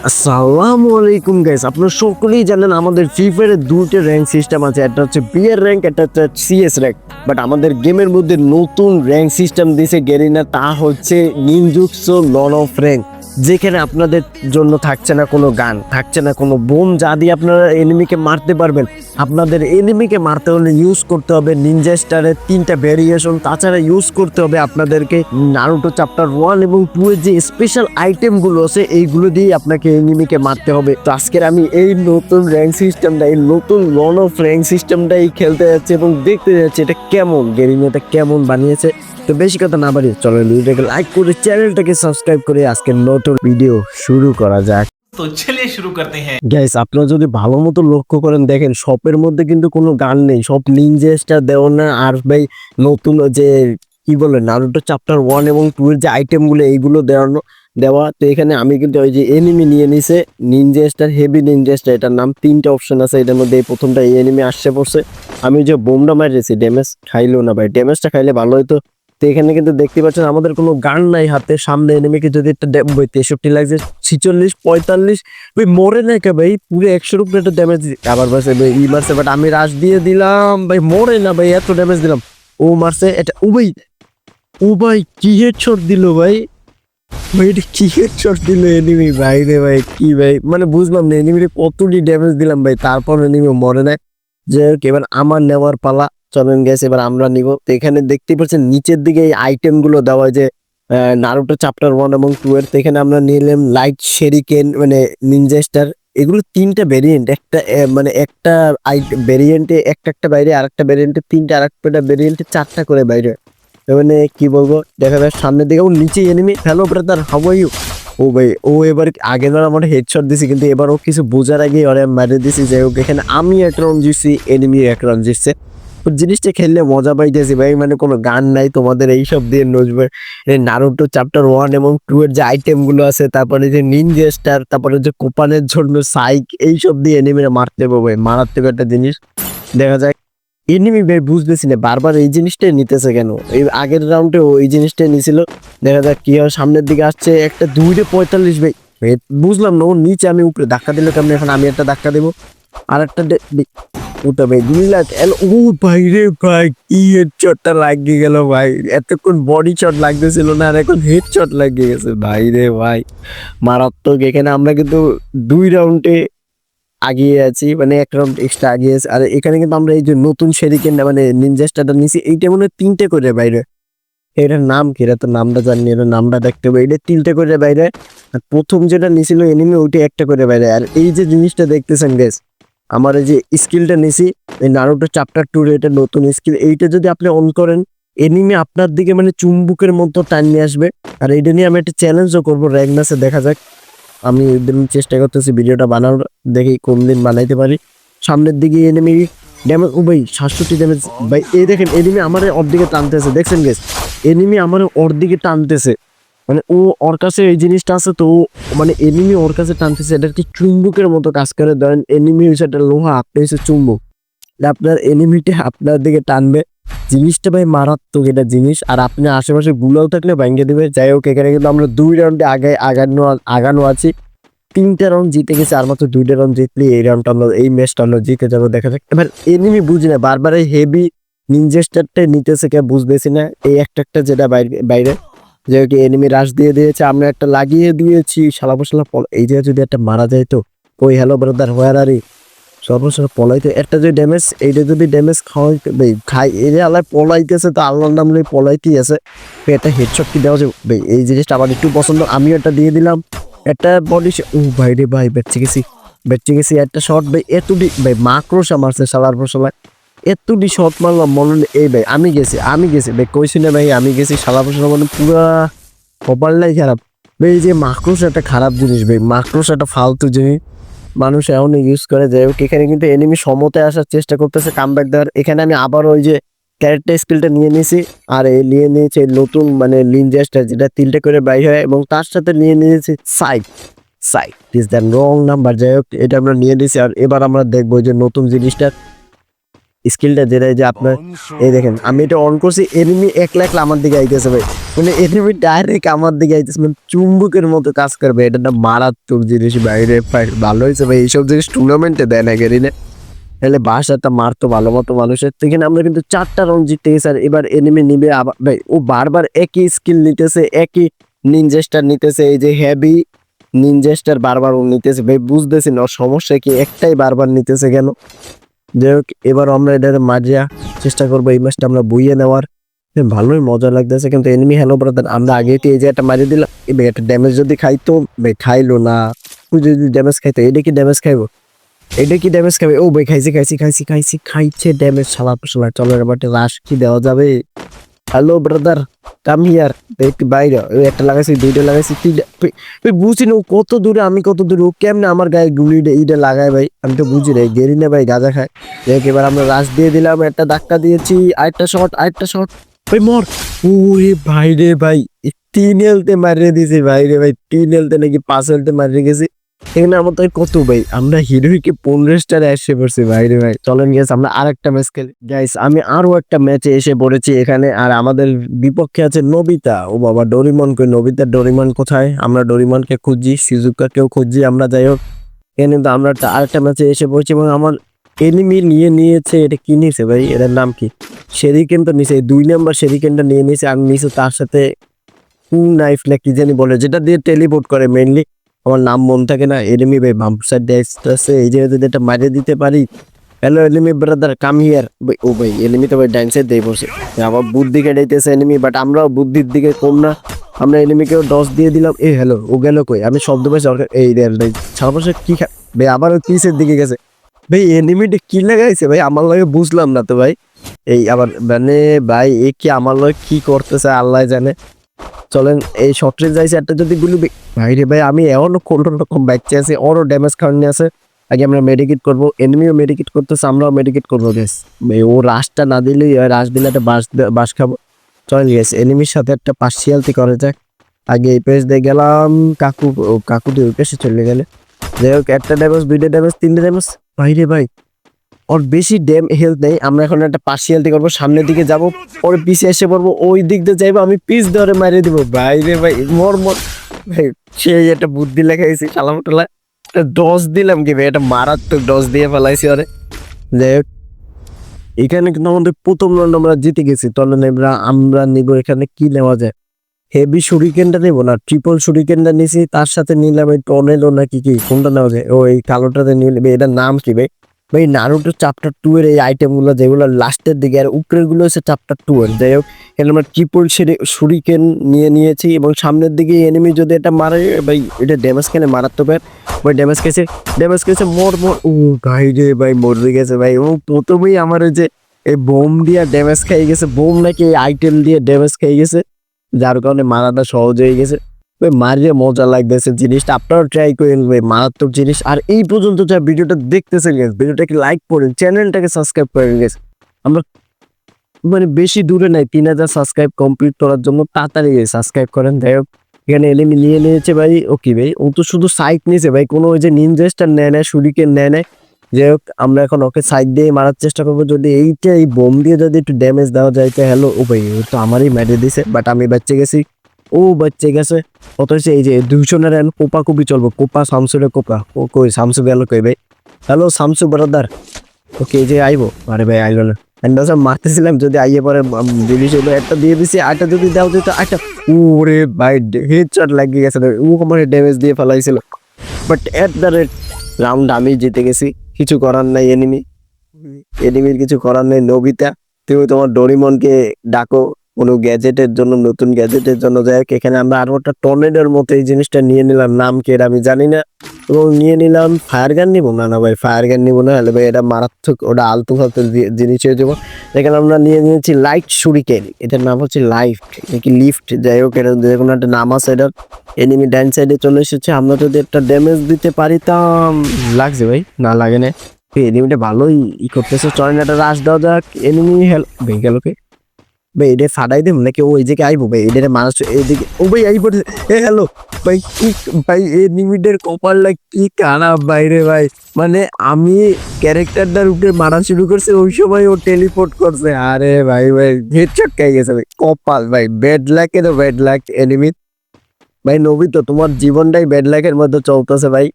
আসসালামু আলাইকুম গাইস আপনার সকলেই জানেন আমাদের ফ্রি ফায়ারের দুটো র্যাঙ্ক সিস্টেম আছে, একটা হচ্ছে বিয়ার র্যাঙ্ক একটা হচ্ছে সিএস র্যাঙ্ক বাট আমাদের গেমের মধ্যে নতুন র্যাঙ্ক সিস্টেম দিয়েছে গেরিনা তা হচ্ছে নিনজুৎসু লন অফ র্যাঙ্ক যেখানে আপনাদের জন্য থাকছে না কোনো গান, থাকছে না কোনো বোম, যা দিয়ে আপনারা এনিমিকে মারতে পারবেন। আপনাদের এনিমিকে মারতে হলে ইউজ করতে হবে নিনজা স্টারের তিনটা ভ্যারিয়েশন তাছাড়া ইউজ করতে হবে আপনাদেরকে নারুটো চ্যাপ্টার ওয়ান এবং টু এর যে স্পেশাল আইটেমগুলো আছে, এইগুলো দিয়ে আপনাকে এনিমিকে মারতে হবে। তো আজকের আমি এই নতুন র্যাঙ্ক সিস্টেমটা এই নতুন লন অফ র্যাঙ্ক সিস্টেমটাই খেলতে যাচ্ছি এবং দেখতে যাচ্ছি এটা কেমন গেমিং এটা কেমন বানিয়েছে। তো বেশি কথা না বাড়ি চলো ভিডিওটাকে লাইক করে চ্যানেলটাকে সাবস্ক্রাইব করে আজকে নতুন ভিডিও শুরু করা যাক। তো চলে শুরু করতে হ্যাঁ। গাইস আপনারা যদি ভালো মতো লক্ষ্য করেন দেখেন শপের মধ্যে কিন্তু কোনো গান নেই। সব নিনজেস্টা দেও না। আর ভাই নতুন যে কি বলে নারুটো চ্যাপ্টার ওয়ান এবং টু এর যে আইটেমগুলো এইগুলো দেওয়ানো দেওয়া। তো এখানে আমি কিন্তু ওই যে এনিমি নিয়ে নিছে। নিনজেস্টার হেভি নিনজেস্টার এটার নাম তিনটা অপশন আছে। এটার মধ্যে এই প্রথমটা এই এনিমি আসছে পড়ছে। আমি যে বোমটা মারিয়েছি ড্যামেজ খাইলেও না ভাই। ড্যামেজটা খাইলে ভালো হয়তো তো এখানে কিন্তু দেখতে পাচ্ছেন আমাদের কোনো গান নাই হাতে। সামনে এনিমিকে যদি একটা বই তেষট্টি লাগছে ছিচল্লিশ, পঁয়তাল্লিশ, ভাই, মরে নাই কে ভাই? পুরো একশোর উপরে একটা ড্যামেজ আবার বাসে ভাই, ই মারছে বাট আমি রাশ দিয়ে দিলাম, ভাই, মরে না ভাই, এত ড্যামেজ দিলাম। ও মারছে, এটা ও ভাই ও ভাই কি হেড দিল ভাই? ভাই, এটা কি হেড শট দিল এনিমি ভাই রে ভাই, কি ভাই? মানে বুঝলাম না কতটি ড্যামেজ দিলাম ভাই, তারপর এনিমি মরে নাই। যে এবার আমার নেওয়ার পালা। চলেন গেছে এবার আমরা নিব। তো এখানে দেখতে পাচ্ছেন, নিচের দিকে এই আইটেমগুলো দেওয়া যে নারুটো চ্যাপ্টার ওয়ান এবং টু এর। এখানে আমরা নিলাম লাইট শেরিকেন মানে নিনজা স্টার এগুলো তিনটা ভেরিয়েন্ট একটা মানে একটা ভেরিয়েন্টে একটা একটা বাইরে আর একটা ভেরিয়েন্টে তিনটা আর একটা ভেরিয়েন্টে চারটা করে বাইরে। মানে কি বলব, দেখা যায় সামনের দিকে। ও নিচে এনিমি হ্যালো ব্রাদার আর ও ভাই, ও এবার আগে ধর আমার হেডশট দিছি, কিন্তু এবার ও কিছু বোঝার আগে ওরে মারে দিছি। হোক, এখানে আমি এক রাউন্ড জিতছি এনিমি এক রাউন্ড জিতছে জিনিসটা খেললে মজা পাইতেছি ভাই। মানে কোনো গান নাই, তোমাদের এইসব দিয়ে নজবে। নারুটো চ্যাপ্টার ওয়ান এবং টু এর যে আইটেমগুলো আছে, তারপরে যে নিনজা স্টার তারপরে যে কোপানের জন্য সাইক এইসব দিয়ে এনিমিরা মারতে পারবে মারাত্মক একটা জিনিস। দেখা যায় এনিমি ভাই বুঝতেছি না, বারবার এই জিনিসটাই নিতেছে কেন? এই আগের রাউন্ডে ওই জিনিসটাই নিছিল। দেখা যাক কি হয়, সামনের দিকে আসছে একটা দুইটে পঁয়তাল্লিশ ভাই। বুঝলাম না ও নিচে আমি উপরে ধাক্কা দিলে কেমন এখন আমি একটা ধাক্কা দেবো? আর একটা ওটা ভাই দুই ও ভাই রে ভাই কি হেড শটটা লাগিয়ে গেল ভাই। এতক্ষণ বডি শট লাগতেছিল না আর এখন হেড শট লাগিয়ে গেছে। ভাই রে ভাই মারাত্মক। এখানে আমরা কিন্তু দুই রাউন্ডে আগিয়ে আছি মানে এক রাউন্ড এক্সট্রা আগিয়ে আছি। আর এখানে কিন্তু আমরা এই যে নতুন শেরিকেন মানে নিনজাস্টারটা নিছি এইটা মনে হয় তিনটে করে বাইরে। এটার নাম কি? এটা তো নামটা জানি না, এটার নামটা দেখতে হবে। এটা তিনটে করে বাইরে। আর প্রথম যেটা নিছিল এনিমি ওইটা একটা করে বাইরে। আর এই যে জিনিসটা দেখতেছেন গেস আমার যে স্কিলটা নিছি, এই নারুটো চ্যাপ্টার টু এটা নতুন স্কিল এইটা যদি আপনি অন করেন এনিমি আপনার দিকে মানে চুম্বুকের মতো টান নিয়ে আসবে। আর এইটা নিয়ে আমি একটা চ্যালেঞ্জও করব র্যাগনাসে দেখা যাক। আমি চেষ্টা করতেছি ভিডিওটা বানানোর, দেখি কোন দিন বানাইতে পারি। সামনের দিকে এনিমি ড্যামেজ ও ভাই, সাতষট্টি ড্যামেজ ভাই, এই দেখেন এনিমি আমার ওর দিকে টানতেছে, দেখছেন গেস এনিমি আমার ওর দিকে টানতেছে। মানে ও ওর কাছে এই জিনিসটা আছে তো মানে এনিমি ওর কাছে টানতেছে। এটা কি চুম্বকের মতো কাজ করে? ধরেন এনিমি হচ্ছে একটা লোহা, আপনি হচ্ছে চুম্বক। আপনার এনিমিটা আপনার দিকে টানবে। জিনিসটা ভাই মারাত্মক এটা জিনিস। আর আপনি আশেপাশে গুলাও থাকলে ভাঙ্গে দিবে। যাই হোক, এখানে কিন্তু আমরা দুই রাউন্ডে আগে আগানো আগানো আছি। তিনটা রাউন্ড জিতে গেছে, আর মাত্র দুইটা রাউন্ড জিতলে এই রাউন্ডটা আমরা, এই ম্যাচটা আমরা জিতে যাব, দেখা যাক। এবার এনিমি বুঝি না, বারবার এই হেভি নিনজেস্টারটা নিতেছে কে বুঝতেছি না। এই একটা একটা যেটা বাইরে বাইরে। যে কি এনিমি রাশ দিয়ে দিয়েছে, আমরা একটা লাগিয়ে দিয়েছি, শালা পল, এই জায়গায় যদি একটা মারা যায় তো। ওই হ্যালো ব্রাদার হোয়ার আর সর্বশেষ পলাইতে, একটা যে ড্যামেজ এইটা যদি ড্যামেজ খাওয়াইতে ভাই, খাই, এই যে আল্লাহ পলাইতেছে, তো আল্লাহর নাম লই পলাইতেই আছে। একটা হেডশট কি দেওয়া যাবে? ভাই, এই জিনিসটা আমার একটু পছন্দ, আমিও একটা দিয়ে দিলাম। একটা বডি ও ভাই রে ভাই, বেঁচে গেছি বেঁচে গেছি, একটা শর্ট ভাই, এতটি, ভাই মাক্রোসা মারছে সালার ফসলায় এতটি শর্ট মারলাম, মনে এই ভাই, আমি গেছি আমি গেছি। ভাই, কইছি না ভাই, আমি গেছি সালা ফসলা মানে পুরা কপালটাই খারাপ। ভাই যে মাক্রোস একটা খারাপ জিনিস ভাই মাক্রোস একটা ফালতু জিনিস। মানুষ এমন ইউজ করে যাই হোক এখানে কিন্তু এনিমি সমতে আসার চেষ্টা করতেছে কাম কামব্যাক দেওয়ার। এখানে আমি আবার ওই যে ক্যারেক্টার স্কিলটা নিয়ে নিয়েছি আর এই নিয়ে নিয়েছি নতুন মানে লিনজাস্টার যেটা তিনটে করে বাই হয়, এবং তার সাথে নিয়ে নিয়েছি side side is the wrong number যাই হোক, এটা আমরা নিয়ে নিয়েছি আর এবার আমরা দেখব যে নতুন জিনিসটা স্কিলটা যেটা যে আপনার, এই দেখেন, আমি এটা অন করছি এনিমি এক লাখ আমার দিকে আইতেছে ভাই। মানে এনিমি ডাইরেক্ট আমার দিকে আইতেছে মানে চুম্বকের মতো কাজ করবে এটা একটা মারাত্মক জিনিস বাইরে ভালো হয়েছে ভাই, এইসব জিনিস টুর্নামেন্টে দেয় না গেরিনে তাহলে বাসাটা মারতো ভালো মতো মানুষের। তো এখানে আমরা কিন্তু চারটা রং জিতে গেছি আর এবার এনিমি নিবে আবার, ভাই, ও বারবার একই স্কিল নিতেছে, একই নিনজেস্টার নিতেছে, এই যে হেভি নিনজেস্টার বারবার ও নিতেছে। ভাই, বুঝতেছি না সমস্যা কি, একটাই বারবার নিতেছে কেন? যাই হোক, এবার আমরা এটার মাঝিয়া চেষ্টা করব এই ম্যাচটা আমরা বইয়ে নেওয়ার। ভালোই মজা লাগতেছে, কিন্তু এনিমি হ্যালো ব্রাদার আমরা আগে এই যে মারিয়ে দিলাম একটা ড্যামেজ যদি খাইতো ভাই, খাইলো না। যদি ড্যামেজ খাইতো, এটা কি ড্যামেজ খাইবো? এটা কি ড্যামেজ খাবে ও ভাই, খাইছি খাইছি খাইছি খাইছি, খাইছে ড্যামেজ সালা সালা চলো এবার রাশ কি দেওয়া যাবে? হ্যালো ব্রাদার কাম হিয়ার একটু বাইরে। একটা লাগাইছি, দুইটা লাগাইছি, তিনটা। ভাই বুঝি না কত দূরে, আমি কত দূরে, ও কেমনে আমার গায়ে গুলি এইটা লাগায় ভাই? আমি তো বুঝি রে গেরি না ভাই, গাঁজা খায়। দেখ, এবার আমরা রাশ দিয়ে দিলাম, একটা ধাক্কা দিয়েছি, আরেকটা শট আরেকটা শট ভাই মর। ওরে ভাই রে ভাই তিন হেলতে মারিয়ে দিয়েছি ভাই রে ভাই, তিন হেলতে নাকি পাঁচ হেলতে মারিয়ে গেছি। এখানে আমার কত ভাই? আমরা হিরোইকে পনেরো স্টারে এসে পড়ছি ভাই রে ভাই। চলেন গেছে আমরা আর একটা ম্যাচ খেলি। গাইস আমি আরও একটা ম্যাচে এসে পড়েছি এখানে, আর আমাদের বিপক্ষে আছে নবিতা। ও বাবা, ডোরিমন কই? নবিতা, ডোরিমন কোথায়? আমরা ডোরিমনকে খুঁজছি সিজুকাকেও খুঁজছি, আমরা যাই হোক। এখানে তো আমরা আরেকটা ম্যাচে এসে পড়ছি এবং আমার এনিমি নিয়ে নিয়েছে, এটা কি নিয়েছে ভাই? এটার নাম কি? শেরিকেন তো নিছে দুই নাম্বার শেরিকেনটা নিয়ে নিয়েছে আর নিয়েছে তার সাথে নাইফ না কি জানি বলে, যেটা দিয়ে টেলিপোর্ট করে মেইনলি আমার নাম মন থাকে না এনিমি ভাই, বাম সাইড আছে এই জায়গায় যদি এটা মারিয়ে দিতে পারি hello enemy brother come here ও ভাই এনিমি তো ভাই ডাইন সাইড দিয়ে বসে। আবার বুদ্ধি কেটাইতেছে এনিমি বাট আমরাও বুদ্ধির দিকে কম না। আমরা এলিমিকেও ডস দিয়ে দিলাম। এ হ্যালো ও গেল কই? আমি শব্দ পাইছি এই রে ভাই, ছাড়া বসে কি খা ভাই আবার পিসের দিকে গেছে? ভাই এনিমিটা কি লাগাইছে ভাই? আমার লাগে বুঝলাম না তো ভাই। এই আবার মানে ভাই, এ কি আমার লগে কি করতেছে, আল্লাহ জানে। চলেন, এই শর্টে যাইছে, একটা যদি গুলি ভাই রে ভাই, আমি এমন কোন রকম বাচ্চা আছে ওরও ড্যামেজ কারণে আছে। আগে আমরা মেডিকেট করব এনিমিও মেডিকেট করতেছে, আমরাও মেডিকেট করব গেস ও রাশটা না দিলেই রাশ দিলে একটা বাস বাস খাব। চল গেছে এনিমির সাথে একটা পার্সিয়ালটি করে যাক। আগে এই পেজ দিয়ে গেলাম, কাকু কাকু দিয়ে ওই পেশে চলে গেলে। যাই হোক, একটা ড্যামেজ দুইটা ড্যামেজ তিনটে ড্যামেজ ভাই রে ভাই ওর বেশি ড্যাম হেলথ নেই। আমরা এখন একটা পার্সিয়ালটি করব, সামনের দিকে যাব পরে পিছে এসে পড়ব, ওই দিক দিয়ে যাইবো, আমি পিস ধরে মারিয়ে দিব। ভাই রে ভাই, মর মর। ভাই সেই একটা বুদ্ধি লেখাইছি সালামটোলা ডস দিলাম কি ভাই এটা মারাত্মক ডস দিয়ে ফেলাইছি ওরে। হোক, এখানে কিন্তু আমাদের প্রথম রাউন্ড আমরা জিতে গেছি। তাহলে আমরা আমরা নিব এখানে কি নেওয়া যায়? হেভি শুরিকেনটা নেব না ট্রিপল শুরিকেনটা নিছি, তার সাথে নিলাম এই টনেলো নাকি কি কি কোনটা নেওয়া যায়? ও এই কালোটাতে নিলে এটার নাম কি ভাই? ভাই নারুটো চ্যাপ্টার টু এর এই আইটেমগুলো যেগুলো লাস্টের দিকে, আর উপরেরগুলো হচ্ছে চ্যাপ্টার টু এর। যাই হোক এখানে আমরা ট্রিপল শুরিকেন নিয়ে নিয়েছি এবং সামনের দিকে এনিমি যদি এটা মারে, ভাই, এটা ড্যামেজ খেলে মারাত্মক ভাই ড্যামেজ খেয়েছে ড্যামেজ খেয়েছে মোর মোর ও, ভাই রে, ভাই, মরে গেছে, ভাই। ও, প্রথমেই আমার ওই যে এই বোম দিয়ে ড্যামেজ খেয়ে গেছে বোম নাকি আইটেম দিয়ে ড্যামেজ খেয়ে গেছে, যার কারণে মারাটা সহজ হয়ে গেছে। মারিয়ে মজা লাগতেছে জিনিসটা। আপনারাও ট্রাই করেন ভাই মারাত্মক জিনিস। আর এই পর্যন্ত যা ভিডিওটা দেখতেছেন গেছে ভিডিওটাকে লাইক করেন চ্যানেলটাকে সাবস্ক্রাইব করেন গেছে আমরা মানে বেশি দূরে নাই, তিন হাজার সাবস্ক্রাইব কমপ্লিট করার জন্য তাড়াতাড়ি সাবস্ক্রাইব করেন। যাই হোক, এখানে এলিমি নিয়ে নিয়েছে ভাই। ও কি ভাই, ও তো শুধু সাইড নিয়েছে ভাই, কোনো ওই যে নিনজেস্টার নেয় না শুরিকেন নেয় নেয় যাই হোক, আমরা এখন ওকে সাইড দিয়ে মারার চেষ্টা করব। যদি এইটা, এই বোম দিয়ে যদি একটু ড্যামেজ দেওয়া যায়, তো হ্যালো ও ভাই, ও তো আমারই মেরে দিছে বাট আমি বাচ্চা গেছি। ও বাচ্চা গেছে হচ্ছে এই যে দুজনের এখন কোপা কুপি চলবো, কোপা শামসুরে কোপা। ও কই, শামসু গেল কই ভাই? হ্যালো শামসু ব্রাদার ওকে, এই যে আইবো। আরে ভাই, আইলো না। মারতেছিলাম, যদি আইয়ে পরে একটা দিয়ে দিছি, আরেকটা যদি দাও দিত একটা ওরে ভাই হেডশট লাগিয়ে গেছে ও আমার ড্যামেজ দিয়ে ফেলাইছিল। But at the rate round আমি জিতে গেছি। কিছু করার নাই এনিমি এনিমির কিছু করার নেই, নবিতা। তুমি তোমার ডোরিমনকে ডাকো। কোনো গ্যাজেটের জন্য, নতুন গ্যাজেটের জন্য। যাই হোক, এখানে আমরা আরও একটা টর্নেডোর মতো এই জিনিসটা নিয়ে নিলাম। নাম কি আমি জানি না। এবং নিয়ে নিলাম ফায়ার গান নিবো। না না ভাই ফায়ার গান নিবো না। হলে ভাই এটা মারাত্মক, ওটা আলতু ফালতু জিনিস হয়ে যাব। এখানে আমরা নিয়ে নিয়েছি লাইট শুরিকেন এটার নাম হচ্ছে লাইফ নাকি লিফট যাই হোক, এটা যে কোনো একটা নাম আছে এটার। এনিমি ডাইন সাইডে চলে এসেছে। আমরা যদি একটা ড্যামেজ দিতে পারিতাম। লাগছে ভাই? না, লাগে না এনিমিটা ভালোই ই করতেছে। চলেন একটা রাশ দেওয়া যাক। এনিমি হেল্প ভেঙে গেল ভাই এটা ফাটাই দেব নাকি? ও এই জায়গায় আইবো ভাই এটা মানুষ এইদিকে ও ভাই আই পড়ে এ হ্যালো ভাই, কি ভাই এই নিমিটের কপালটা কি খারাপ বাইরে ভাই। মানে আমি ক্যারেক্টারটার উপরে মারা শুরু করছে, ওই সময় ও টেলিপোর্ট করছে। আরে ভাই ভাই হেডশট খাই গেছে ভাই। কপাল ভাই ব্যাড লাকে তো ব্যাড লাক এনিমি ভাই, নবী তো, তোমার জীবনটাই ব্যাড লাকের মধ্যে চলতেছে ভাই।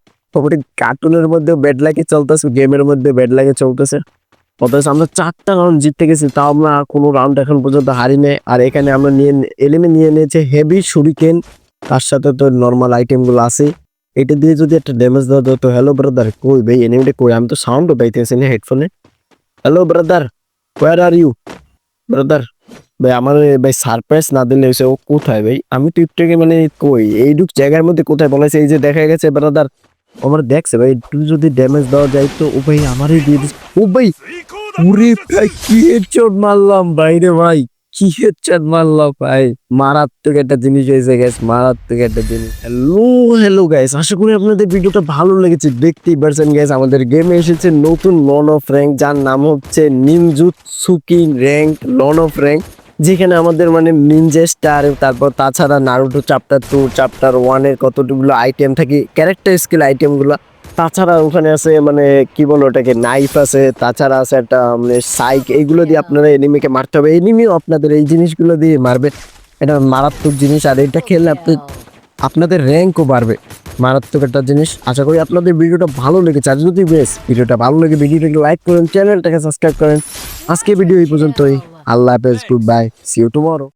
কার্টুনের মধ্যে ব্যাড লাকে চলতেছে গেমের মধ্যে ব্যাড লাগে চলতেছে। অথচ আমরা চারটা রাউন্ড জিততে গেছি, তাও আমরা কোনো রাউন্ড এখন পর্যন্ত হারি নাই আর এখানে আমরা নিয়ে এলিমে নিয়ে নিয়েছে হেভি সুরিকেন তার সাথে তো নর্মাল আইটেমগুলো আছে এটা দিয়ে যদি একটা ড্যামেজ দেওয়া তো হ্যালো ব্রাদার কই ভাই এনিমিটা কই? আমি তো সাউন্ডও পাইতেছি না হেডফোনে হ্যালো ব্রাদার কোয়ার আর ইউ ব্রাদার ভাই, আমার ভাই সারপ্রাইজ না দিলে হয়েছে ও কোথায় ভাই? আমি তো একটু মানে কই, এইটুক জায়গার মধ্যে কোথায় বলেছে? এই যে দেখা গেছে ব্রাদার আমার দেখছে ভাই একটু যদি ড্যামেজ দেওয়া যায় তো ও ভাই আমারই দিয়ে দিচ্ছে ও ভাই পুরে ভাই, কি হেডশট মারলাম বাইরে ভাই, কি হেডশট মারলাম ভাই। মারাত্মক একটা জিনিস হয়েছে গ্যাস মারাত্মক একটা জিনিস। হ্যালো হ্যালো গাইস আশা করি আপনাদের ভিডিওটা ভালো লেগেছে। দেখতেই পারছেন গ্যাস আমাদের গেমে এসেছে নতুন লন অফ র্যাঙ্ক যার নাম হচ্ছে নিনজুত সুকি র্যাঙ্ক লন অফ র্যাঙ্ক যেখানে আমাদের মানে নিনজা স্টার তারপর তাছাড়া নারুটো চ্যাপ্টার টু চ্যাপ্টার ওয়ানের কতগুলো আইটেম থাকে ক্যারেক্টার স্কিল আইটেমগুলো তাছাড়া ওখানে আছে মানে কি বলো ওটাকে নাইফ আছে তাছাড়া আছে একটা মানে সাইক এইগুলো দিয়ে আপনারা এনিমিকে মারতে হবে। এনিমিও আপনাদের এই জিনিসগুলো দিয়ে মারবে। এটা মারাত্মক জিনিস আর এটা খেললে আপনি আপনাদের র্যাঙ্কও বাড়বে। মারাত্মক একটা জিনিস। আশা করি আপনাদের ভিডিওটা ভালো লেগেছে। আর যদি বেশ ভিডিওটা ভালো লেগে ভিডিওটাকে লাইক করেন চ্যানেলটাকে সাবস্ক্রাইব করেন। আজকে ভিডিও এই পর্যন্তই। আল্লাহ হাফেজ good bye see you tomorrow